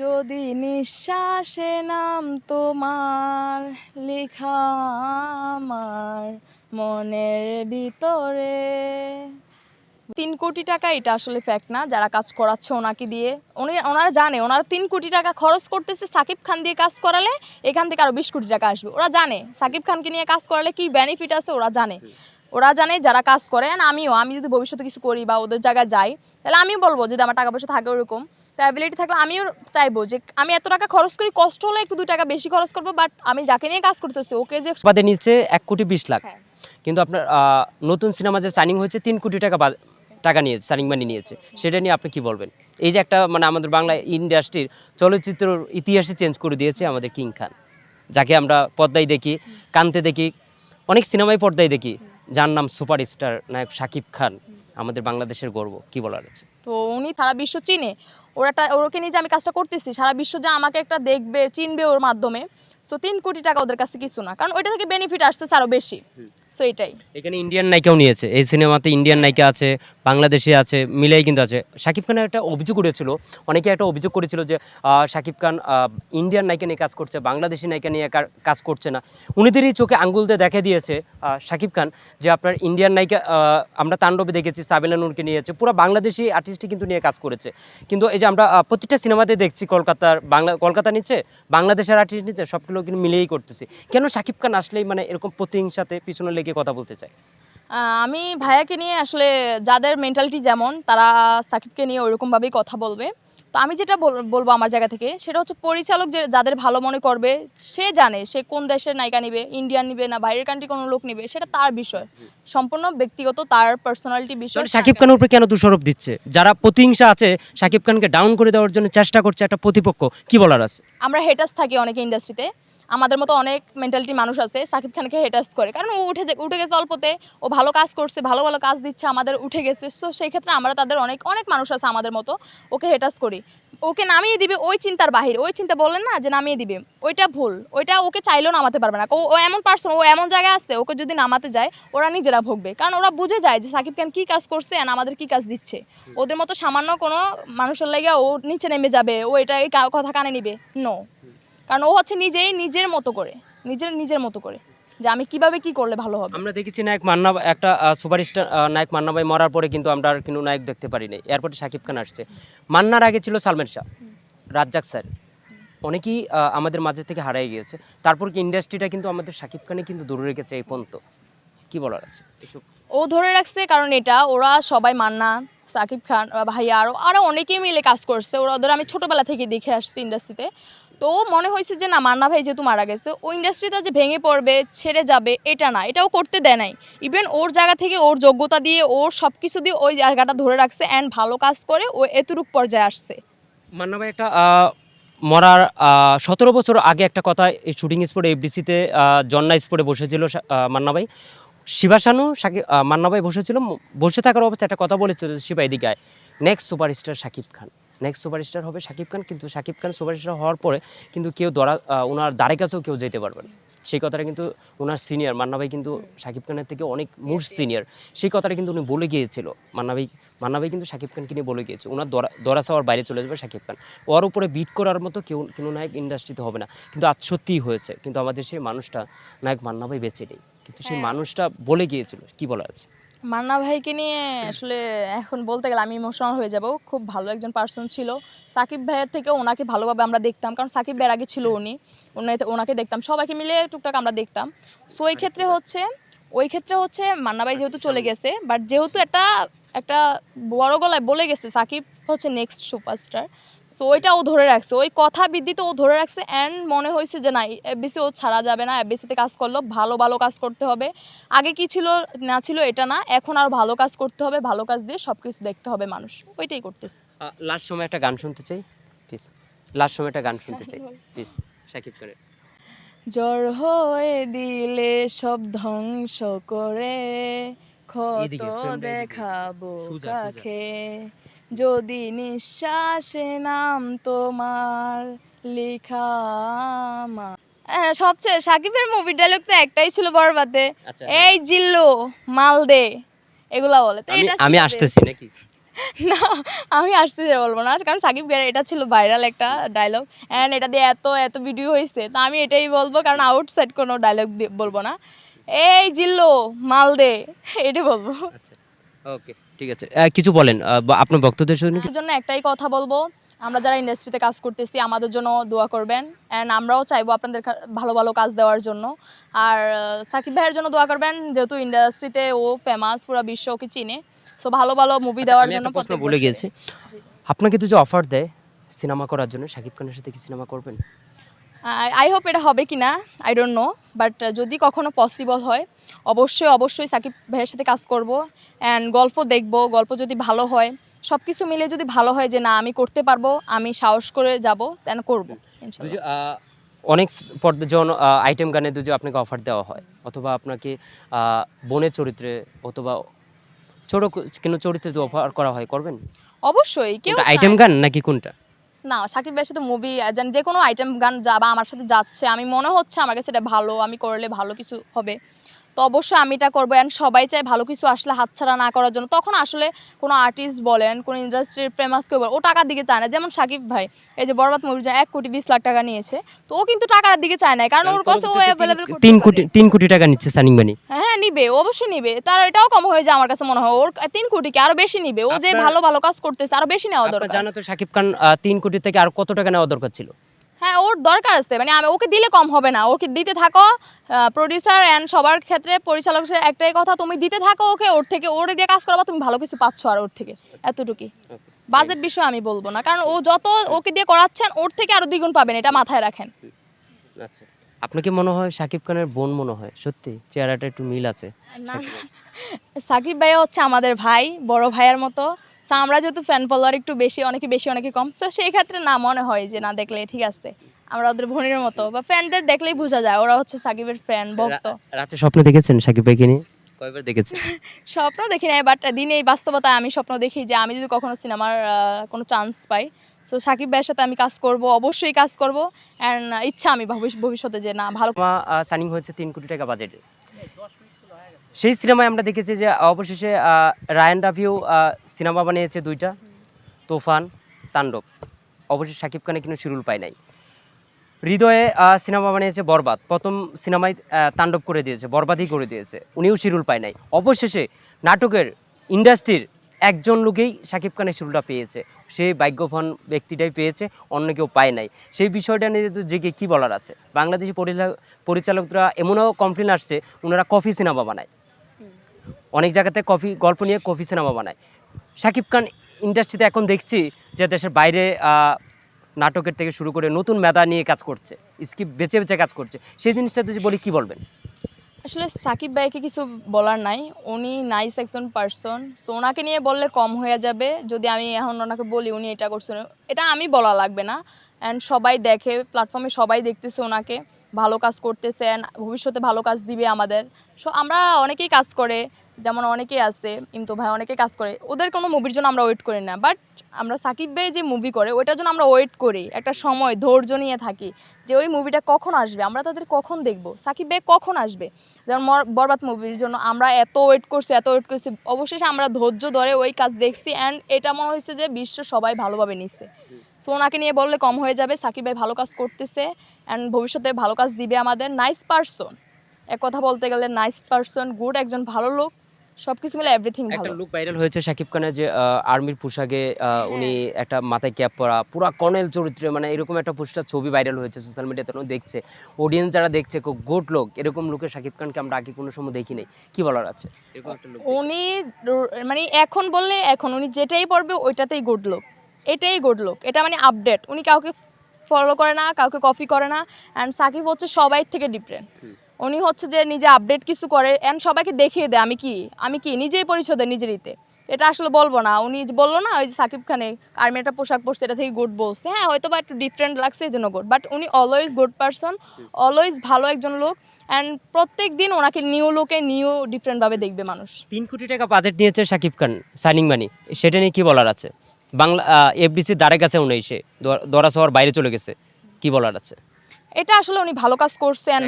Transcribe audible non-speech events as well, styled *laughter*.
যদি নিঃশ্বাসে নাম তোমার, লেখা আমার মনের ভিতরে। তিন কোটি টাকা এটা আসলে ফ্যাক্ট না, যারা কাজ করাচ্ছে ওনাকে দিয়ে। উনি, ওনারা জানে, ওনারা তিন কোটি টাকা খরচ করতেছে সাকিব খান দিয়ে কাজ করালে, এখান থেকে আরও বিশ কোটি টাকা আসবে। ওরা জানে, সাকিব খানকে নিয়ে কাজ করালে কি বেনিফিট আছে ওরা জানে। ওরা জানে যারা কাজ করে and আমিও আমি যদি ভবিষ্যতে কিছু করি বা ওদের জায়গায় যাই তাহলে আমিও বলব যদি আমার টাকা পয়সা থাকে ওরকম। তো অ্যাবিলিটি থাকলে আমিও চাইব যে আমি এত টাকা খরচ করি কষ্ট হলে একটু দুই টাকা বেশি খরচ করব বাট আমি যাকে নিয়ে কাজ করতেছি ওকে যে বাদে নিচ্ছে এক কোটি বিশ লাখ। হ্যাঁ। কিন্তু আপনার নতুন সিনেমা যে সাইনিং হয়েছে তিন কোটি টাকা টাকা নিয়েছে সাইনিং মানি নিয়েছে। সেটা নিয়ে আপনি কি বলবেন? এই যে একটা মানে আমাদের বাংলা ইন্ডাস্ট্রির চলচ্চিত্রর ইতিহাসে চেঞ্জ করে দিয়েছে আমাদের কিং খান। যাকে আমরা পর্দায় দেখি কান্তে দেখি অনেক সিনেমায় পর্দায় দেখি। যার নাম সুপারস্টার নায়ক শাকিব খান, আমাদের বাংলাদেশের গর্ব, কি বলার আছে? তো উনি সারা বিশ্ব চিনে। ওরাটা ওরকে নিয়ে যে আমি কাজটা করতেছি সারা বিশ্ব যে আমাকে একটা দেখবে চিনবে ওর মাধ্যমে সো তিন কোটি টাকা ওদের কাছে কিছু না। কারণ ওইটা থেকে বেনিফিট আসছে আরও বেশি। সো এটাই। এখানে ইন্ডিয়ান নায়িকাও নিয়েছে। এই সিনেমাতে ইন্ডিয়ান নায়িকা আছে বাংলাদেশি আছে মিলেই কিন্তু আছে। শাকিব খানের একটা অভিযোগ উঠেছিল অনেকে একটা অভিযোগ করেছিল যে শাকিব খান ইন্ডিয়ান নায়িকা নিয়ে কাজ করছে বাংলাদেশি নায়িকা নিয়ে কাজ করছে না। উনিদেরই চোখে আঙ্গুল দিয়ে দেখে দিয়েছে আহ, শাকিব খান যে আপনার ইন্ডিয়ান নায়িকা আহ, আমরা তাণ্ডবে দেখেছি সাবিনা নূরকে নিয়েছে পুরো বাংলাদেশি আর্টিস্টই কিন্তু নিয়ে কাজ করেছে। কিন্তু এই যে আমরা প্রতিটা সিনেমাতে দেখছি কলকাতার বাংলা, কলকাতা নিচে, বাংলাদেশের আর্টিস্ট নিচে সবগুলো কিন্তু মিলেই করতেছি। কেন সাকিব খান আসলেই মানে এরকম প্রতিহিংসাতে পিছনে লেগে কথা বলতে চাই আমি ভাইয়াকে নিয়ে আসলে যাদের মেন্টালিটি যেমন, তারা সাকিবকে নিয়ে ওইরকমভাবেই কথা বলবে। তো আমি যেটা বল- বলব আমার জায়গা থেকে সেটা হচ্ছে পরিচালক যে যাদের ভালো মনে করবে সে জানে সে কোন দেশের নায়িকা নিবে ইন্ডিয়ান নিবে না বাইরের কান্ট্রি কোনো লোক নিবে সেটা তার বিষয়। সম্পূর্ণ ব্যক্তিগত তার পার্সোনালিটি বিষয় সাকিব শাকিব খানের উপরে কেন দোষারোপ দিচ্ছে? যারা প্রতিহিংসা আছে শাকিব খানকে ডাউন করে দেওয়ার জন্য চেষ্টা করছে একটা প্রতিপক্ষ কি বলার আছে? আমরা হেটার্স থাকি অনেকে ইন্ডাস্ট্রিতে আমাদের মতো অনেক মেন্টালিটি মানুষ আছে, সাকিব খানকে হেটার্স করে। কারণ ও উঠে উঠে গেছে অল্পতে, ও ভালো কাজ করছে, ভালো ভালো কাজ দিচ্ছে, আমাদের উঠে গেছে। সো সেই ক্ষেত্রে আমরা তাদের অনেক অনেক মানুষ আছে আমাদের মতো, ওকে হেটার্স করি। ওকে নামিয়ে দিবে ওই চিন্তার বাহির। ওই চিন্তা বললেন না যে নামিয়ে দিবে। ওইটা ভুল। ওইটা ওকে চাইলেও নামাতে পারবে না। ও- এমন পার্সন ও এমন জায়গায় আছে, ওকে যদি নামাতে যায়, ওরা নিজেরা ভুগবে। কারণ ওরা বুঝে যায় যে সাকিব খান কী কাজ করছে আর আমাদের কী কাজ দিচ্ছে। ওদের মতো সামান্য কোনো মানুষের লেগে ও নিচে নেমে যাবে। ও এটা কথা কানে নিবে। নো কারণ ও হচ্ছে নিজেই নিজের মতো করে নিজের নিজের মতো করে যে আমি কীভাবে কি করলে ভালো হবে। আমরা দেখেছি নায়ক মান্না একটা সুপারস্টার নায়ক মান্না ভাই মরার পরে কিন্তু আমরা আর কিন্তু নায়ক দেখতে পারি নাই এরপরে শাকিব খান আসছে। মান্নার আগে ছিল সালমান শাহ রাজ্জাক স্যার। অনেকেই আমাদের মাঝে থেকে হারাই গিয়েছে। তারপর কি ইন্ডাস্ট্রিটা কিন্তু আমাদের শাকিব খানে কিন্তু দূরে রেখেছে এই পর্যন্ত। কি বলার আছে? ও ধরে রাখছে কারণ এটা ওরা সবাই মান্না সাকিব খান ভাইয়া আরও আরও অনেকেই মিলে কাজ করছে। ওরা ওদের আমি ছোটোবেলা থেকে দেখে আসছি ইন্ডাস্ট্রিতে তো মনে হয়েছে যে না মান্না ভাই যেহেতু মারা গেছে ও ইন্ডাস্ট্রিটা যে ভেঙে পড়বে ছেড়ে যাবে এটা না এটাও করতে দেয় নাই। ইভেন ওর জায়গা থেকে ওর যোগ্যতা দিয়ে ওর সব কিছু দিয়ে ওই জায়গাটা ধরে রাখছে অ্যান্ড ভালো কাজ করে ও এতটুক পর্যায়ে আসছে। মান্না ভাই একটা মরার সতেরো বছর আগে একটা কথা এই শুটিং স্পটে এফডিসিতে জন্না স্পটে বসেছিল মান্না ভাই। শিবাশানু সাকিব মান্না ভাই বসেছিল বসে থাকার অবস্থায় একটা কথা বলেছিল যে, শিবা এদিকে next superstar Shakib Khan. Next superstar হবে শাকিব খান কিন্তু শাকিব খান সুপারস্টার হওয়ার পরে কিন্তু কেউ দরা ওনার দ্বারে কাছেও কেউ যেতে পারবে না। সেই কথাটা কিন্তু ওনার সিনিয়র মান্না ভাই কিন্তু শাকিব খানের থেকে অনেক মোস্ট সিনিয়র সেই কথাটা কিন্তু উনি বলে গিয়েছিল। মান্না ভাই মান্না ভাই কিন্তু শাকিব খানকে নিয়ে বলে গিয়েছে। ওনার দরা দরা চাওয়ার বাইরে চলে যাবে শাকিব খান। ওর উপরে বিট করার মতো কেউ কোনো নায়ক ইন্ডাস্ট্রিতে হবে না। কিন্তু আজ সত্যিই হয়েছে। কিন্তু আমাদের সেই মানুষটা নায়ক মান্না ভাই বেঁচে নেই। কিন্তু সেই হ্যাঁ। মানুষটা বলে গিয়েছিল। কি বলা আছে? মান্না ভাইকে নিয়ে আসলে এখন বলতে গেলে আমি ইমোশনাল হয়ে যাব। খুব ভালো একজন পার্সন ছিল। সাকিব ভাইয়ের থেকে ওনাকে ভালোভাবে আমরা দেখতাম। কারণ সাকিব ভাইয়ের আগে ছিল উনি। ওনাকে দেখতাম। সবাইকে মিলে টুকটাক আমরা দেখতাম। সো ওই ক্ষেত্রে হচ্ছে ওই ক্ষেত্রে হচ্ছে মান্না ভাই যেহেতু চলে গেছে বাট যেহেতু একটা একটা বড় গলায় বলে গেছে সাকিব হচ্ছে নেক্সট সুপারস্টার সো ওইটা ও ধরে রাখছে। ওই কথা বৃদ্ধিতে ও ধরে রাখছে অ্যান্ড মনে হয়েছে যে না এফবিসি ও ছাড়া যাবে না এফবিসিতে কাজ করল ভালো ভালো কাজ করতে হবে। আগে কি ছিল না ছিল এটা না এখন আর ভালো কাজ করতে হবে ভালো কাজ দিয়ে সব কিছু দেখতে হবে মানুষ। ওইটাই করতেছে। লাস্ট সময় একটা গান শুনতে চাই? প্লিজ লাস্ট সময় একটা গান শুনতে চাই। প্লিজ শাকিব খানের জ্বর হয়ে দিলে সব ধ্বংস করে ক্ষত দেখাবো। কাকে? যদি নিঃশ্বাসে নাম তোমার লেখা আমার। হ্যাঁ সবচেয়ে সাকিবের মুভির ডায়লগ তো একটাই ছিল বরবাদে। আচ্ছা এই জিল্লো মাল দে এগুলা বলে। তো আমি এটা আমি আসতেছি নাকি? *laughs* না আমি আসতে বলব না। কারণ সাকিব এটা ছিল ভাইরাল একটা ডায়লগ অ্যান্ড এটা দিয়ে এত এত ভিডিও হয়েছে তো আমি এটাই বলব কারণ আউটসাইড কোনো ডায়লগ বলব না। এই জিল্লো মাল দে *laughs* এটাই বলব ওকে। ঠিক আছে। কিছু বলেন আপনার বক্তব্যের জন্য একটাই কথা বলব আমরা যারা ইন্ডাস্ট্রিতে কাজ করতেছি আমাদের জন্য দোয়া করবেন। অ্যান্ড আমরাও চাইব আপনাদের ভালো ভালো কাজ দেওয়ার জন্য। আর সাকিব ভাইয়ের জন্য দোয়া করবেন যেহেতু ইন্ডাস্ট্রিতে ও ফেমাস পুরো বিশ্ব ওকে চিনে। সো ভালো ভালো মুভি দেওয়ার জন্য প্রত্যেক গিয়েছি। আপনাকে তো যে অফার দেয় সিনেমা করার জন্য শাকিব খানের সাথে কি সিনেমা করবেন? আই হোপ এটা হবে কি না আই ডোন্ট নো বাট যদি কখনো পসিবল হয় অবশ্যই অবশ্যই সাকিব ভাইয়ের সাথে কাজ করব অ্যান্ড গল্প দেখব গল্প যদি ভালো হয় সব কিছু মিলে যদি ভালো হয় যে না আমি করতে পারব আমি সাহস করে যাব দেন করব অনেক পর্দা যখন আইটেম গানে দুজি আপনাকে অফার দেওয়া হয় অথবা আপনাকে বোনের চরিত্রে অথবা ছোট কোনো চরিত্রে অফার করা হয় করবেন? অবশ্যই কেউ আইটেম গান নাকি কোনটা? না, সাকিব ভাইয়ের সাথে মুভি যে কোনো আইটেম গান যা বা আমার সাথে যাচ্ছে, আমি মনে হচ্ছে আমার কাছে এটা ভালো, আমি করলে ভালো কিছু হবে। তো অবশ্যই আমি এটা করব। অ্যান্ড সবাই চায় ভালো কিছু আসলে হাতছাড়া না করার জন্য। তখন আসলে কোনো আর্টিস্ট বলেন কোনো ইন্ডাস্ট্রির ফেমাস কেউ বলেন ও টাকার দিকে চায় না। যেমন সাকিব ভাই এই যে বরবাদ মুভির জন্য এক কোটি বিশ লাখ টাকা নিয়েছে তো ও কিন্তু টাকার দিকে চায় না। কারণ ওর কাছে ও অ্যাভেলেবেল তিন কোটি তিন কোটি টাকা নিচ্ছে সানিং বানি। হ্যাঁ নিবে অবশ্যই নিবে। তার এটাও কম হয়ে যায় আমার কাছে মনে হয়। ওর তিন কোটিকে আরও বেশি নিবে। ও যে ভালো ভালো কাজ করতেছে আরও বেশি নেওয়া দরকার। জানা তো শাকিব খান তিন কোটি থেকে আর কত টাকা নেওয়া দরকার ছিল? হ্যাঁ ওর দরকার আছে। মানে আমি ওকে দিলে কম হবে না। ওকে দিতে থাকো প্রডিউসার অ্যান্ড সবার ক্ষেত্রে পরিচালক একটাই কথা তুমি দিতে থাকো ওকে ওর থেকে ওর দিয়ে কাজ করাবা তুমি ভালো কিছু পাচ্ছ আর ওর থেকে এতটুকুই। বাজেট বিষয়ে আমি বলব না কারণ ও যত ওকে দিয়ে করাচ্ছেন ওর থেকে আরও দ্বিগুণ পাবেন এটা মাথায় রাখেন। আচ্ছা আপনাকে মনে হয় শাকিব খানের বোন মনে হয়? সত্যি? চেহারাটা একটু মিল আছে। না সাকিব ভাইয়া হচ্ছে আমাদের ভাই বড় ভাইয়ের মতো। So, আমরা যেহেতু ফ্যান ফলোয়ার একটু বেশি অনেকে বেশি অনেকে কম। সো সেই ক্ষেত্রে না মনে হয় যে না দেখলে ঠিক আছে। আমরা ওদের বোনের মতো। বা ফ্যানদের দেখলেই বোঝা যায় ওরা হচ্ছে সাকিবের ফ্যান ভক্ত। রাতে স্বপ্ন দেখেছেন শাকিব ভাইকে নিয়ে? কয়বার দেখেছেন? *laughs* স্বপ্ন দেখি নাই বাট দিনে এই বাস্তবতায় আমি স্বপ্ন দেখি যে আমি যদি কখনো সিনেমার কোনো চান্স পাই। সো সাকিব ভাইয়ের সাথে আমি কাজ করব অবশ্যই কাজ করব। অ্যান্ড ইচ্ছা আমি ভবিষ্য- ভবিষ্যতে যে না ভালো সাইনিং হয়েছে তিন কোটি টাকা বাজেটে সেই সিনেমায় আমরা দেখেছি যে অবশেষে রায়ান রাভিও সিনেমা বানিয়েছে দুইটা, তুফান, তাণ্ডব। অবশ্যই শাকিব খানে কিন্তু শিরুল পায় নাই। হৃদয়ে সিনেমা বানিয়েছে বরবাদ। প্রথম সিনেমায় তাণ্ডব করে দিয়েছে, বরবাদই করে দিয়েছে। উনিও শিরুল পায় নাই। অবশেষে নাটকের ইন্ডাস্ট্রির একজন লোকেই শাকিব খানের শিরুলটা পেয়েছে। সেই ভাগ্যবান ব্যক্তিটাই পেয়েছে, অন্য কেউ পায় নাই। সেই বিষয়টা নিয়ে তো জেগে কী বলার আছে? বাংলাদেশি পরিচালক- পরিচালকরা এমনও কমপ্লেন আসছে, ওনারা কফি সিনেমা বানায়। অনেক জায়গাতে কফি, গল্প নিয়ে কফি সিনেমা বানায়। শাকিব খান ইন্ডাস্ট্রিতে এখন দেখছি যে দেশের বাইরে নাটকের থেকে শুরু করে নতুন মেধা নিয়ে কাজ করছে স্কিপ বেছে বেছে কাজ করছে। সেই জিনিসটা যদি বলি, কি বলবেন? আসলে সাকিব ভাইকে কিছু বলার নাই। উনি নাইস একজন পার্সন সো ওনাকে নিয়ে বললে কম হয়ে যাবে। যদি আমি এখন ওনাকে বলি, উনি এটা করছেন এটা আমি বলা লাগবে না। অ্যান্ড সবাই দেখে প্ল্যাটফর্মে সবাই দেখতেছে ওনাকে, ভালো কাজ করতেছে অ্যান্ড ভবিষ্যতে ভালো কাজ দিবে আমাদের। সো আমরা অনেকেই কাজ করে, যেমন অনেকেই আছে, ইমতো ভাই অনেকে কাজ করে, ওদের কোনো মুভির জন্য আমরা ওয়েট করি না। বাট আমরা সাকিব ভাই যে মুভি করে, ওইটার জন্য আমরা ওয়েট করি, একটা সময়, ধৈর্য নিয়ে থাকি, যে ওই মুভিটা কখন আসবে, আমরা তাদের কখন দেখব, সাকিব ভাই কখন আসবে? যেমন বরবাদ মুভির জন্য আমরা এত ওয়েট করছি, এত ওয়েট করছি, অবশেষে আমরা ধৈর্য ধরে ওই কাজ দেখছি অ্যান্ড এটা মনে হয়েছে যে বিশ্ব সবাই ভালোভাবে নিচ্ছে সো ওনাকে নিয়ে বললে কম হয়ে যাবে সাকিব ভাই ভালো কাজ করতেছে অ্যান্ড ভবিষ্যতে ভালো কাজ দিবে আমাদের। নাইস পারসন এক কথা বলতে গেলে নাইস পারসন গুড একজন ভালো লোক সব কিছু মিলে এভরিথিং ভালো। একটা লুক ভাইরাল হয়েছে শাকিব খানের যে আর্মির পোশাকে উনি একটা মাথায় ক্যাপ পরা পুরা কর্নেল চরিত্রে মানে এরকম একটা পোস্টার ছবি ভাইরাল হয়েছে সোশ্যাল মিডিয়াতে দেখছে। অডিয়েন্স যারা দেখছে খুব গুড লোক এরকম লোকের শাকিব খানকে আমরা আগে কোনো সময় দেখি নাই। কি বলার আছে? লোক উনি মানে এখন বললে এখন উনি যেটাই পড়বে ওইটাতেই গুড লোক এটাই গুড লোক এটা মানে আপডেট উনি কাউকে ফলো করে না কাউকে কপি করে না। অ্যান্ড সাকিব হচ্ছে সবাই থেকে ডিফারেন্ট উনি হচ্ছে যে নিজে আপডেট কিছু করে অ্যান্ড সবাইকে দেখিয়ে দেয় আমি কি? আমি কি? নিজেই পরিচয় দেয় নিজেরইতে এটা আসলে বলব না। উনি যে বলল না ওই যে সাকিব খানে আর্মি একটা পোশাক পরছে এটা থেকে গুড বলছে। হ্যাঁ হয়তো বা একটু ডিফারেন্ট লাগছে এই জন্য গুড বাট উনি অলওয়েজ গুড পারসন অলওয়েজ ভালো একজন লোক। অ্যান্ড প্রত্যেক দিন ওনাকে নিউ লোকে নিউ ডিফারেন্টভাবে দেখবে মানুষ। তিন কোটি টাকা বাজেট নিয়েছে সাকিব খান সাইনিং মানি সেটা নিয়ে কি বলার আছে? বাংলা এফডিসির দ্বারে কাছে উনি এসে। দরা শহর বাইরে চলে গেছে। কি বলার আছে? এটা আসলে উনি ভালো কাজ করছে and